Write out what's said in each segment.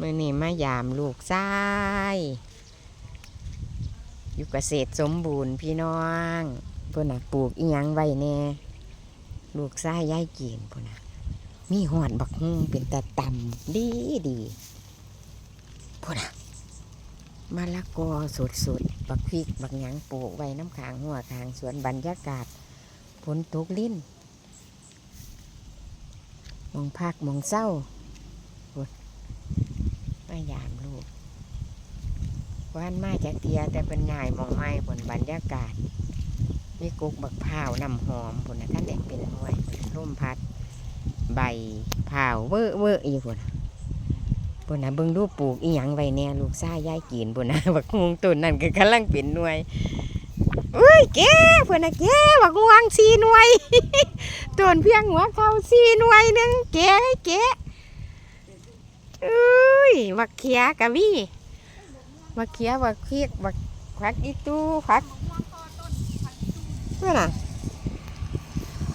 มื่อนี้มายามลูกชายอยู่เกษตรสมบูรณ์พี่น้องพิ่นน่ะปลูกอีหยังไว้แน่ลูกชายยายกินพุ่นน่ะมีหอดบักฮุ่งเป็นตาตำดีดีพุ่นน่ะมะละกอสดสดบักพริกบักหยังปลูกไว้น้ำขางหัวขางสวนบรรยากาศฝนตกลิ้นมองพักหมองเศร้าายามลูกว่านมาจากเตียแต่เป็นง่ายมองไม้บนบรรยากาศ มีกุกบักพร้าวน้ำหอมบนนะท่านเด็กเป็นห้วยร่มพัด ใบพร้าวเวอเวออยู่บนบนนะเบิ่งรูปปลูกอีหยังไว้แน่ลูกซ่ายายกินบนนะบักงวงต้นนั่นก็กำลังเป็นหน่วยอุ้ยแกเพื่อนนะแกบักงวงสีหน่วยต้นเพียงหัวเขาสีหน่วยหนึงแกให้ อุ้ยบักเขียกะมี่บักเขียบักเขียกบักผักอีตู้ผักเพื่อนน่ะ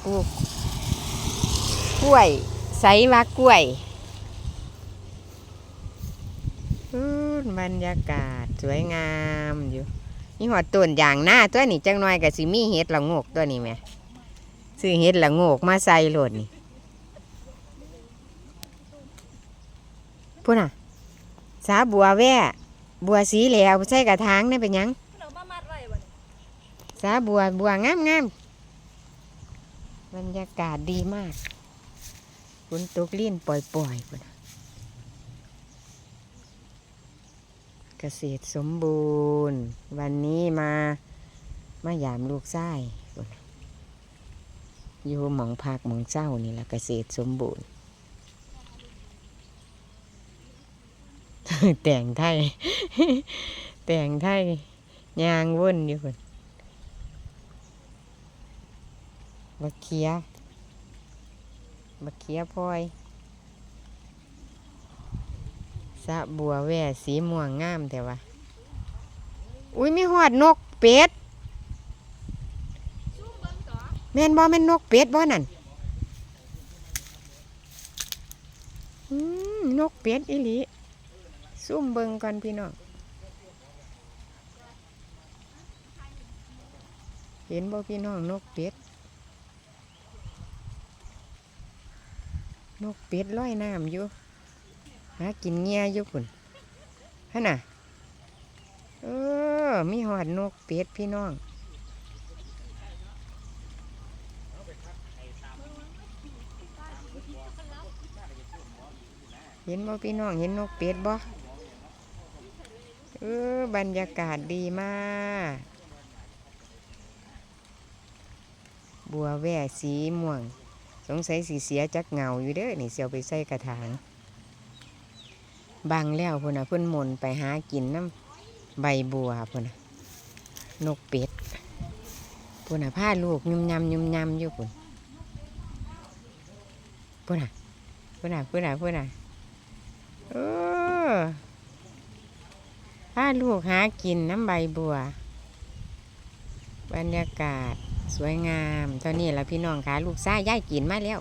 ปลูกล้วยใส่ว่ากล้วยอื้อบรรยากาศสวยงามอยู่นี่หัวต้นอย่างหน้าตัวนี้จังน้อยกับสิมีเห็ดละงกตัวนี้ไหมซื้อเห็ดละงกมาใส่โหลดนี่ พุ่นอะ สาบัวแว่บัวสีแหล้วใส่กระถางนี่เป็นหยังเรามามัดไว้บ่เนี่ยสาบัวบัวงามงามบรรยากาศดีมากฝนตกลิ้นปล่อยปล่อยๆพุ่นน่ะเกษตรสมบูรณ์ วันนี้มา มายามลูกไส้พุ่นน่ะอยู่หมองพักหมองเจ้านี่แหละเกษตรสมบูรณ์ แต่งไทย แต่งไทยยางว่นอยู่คนบักเขียบักเขียพลอยสะบัวแว่สีม่วงงามแต่ว่าอุ้ยมีหอดนกเป็ดแม่นบ่แม่นนกเป็ดบ่นั่นนกเป็ดอีหลี ซุ่มเบิงก่อนพี่น้องเห็นบ่พี่น้องนกเป็ด นกเป็ดลอยน้ำอยู่หากินเงียอยู่คุณฮะน่ะเออมีหอดนกเป็ดพี่น้องเห็นบ่พี่น้องเห็นนกเป็ดบ่ เออบรรยากาศดีมาก บัวแว่สีม่วง สงสัยสีเสียจักเงาอยู่เด้อนี่เสียวไปใส่กระถางบางแล้วพุ่นน่ะเพิ่นมนไปหากินน้ำใบบัวพุ่นน่ะนกเป็ดพุ่นน่ะผ้าลูกยุ่มยำยุ่มยำอยู่พุ่นพุ่นน่ะพุ่นน่ะพุ่นน่ะพุ่นน่ะเออ ถ้าลูกหากินน้ำใบบัว บรรยากาศสวยงาม ตอนนี้ละพี่น้องคะลูกซ่าย่ายกินมาแล้ว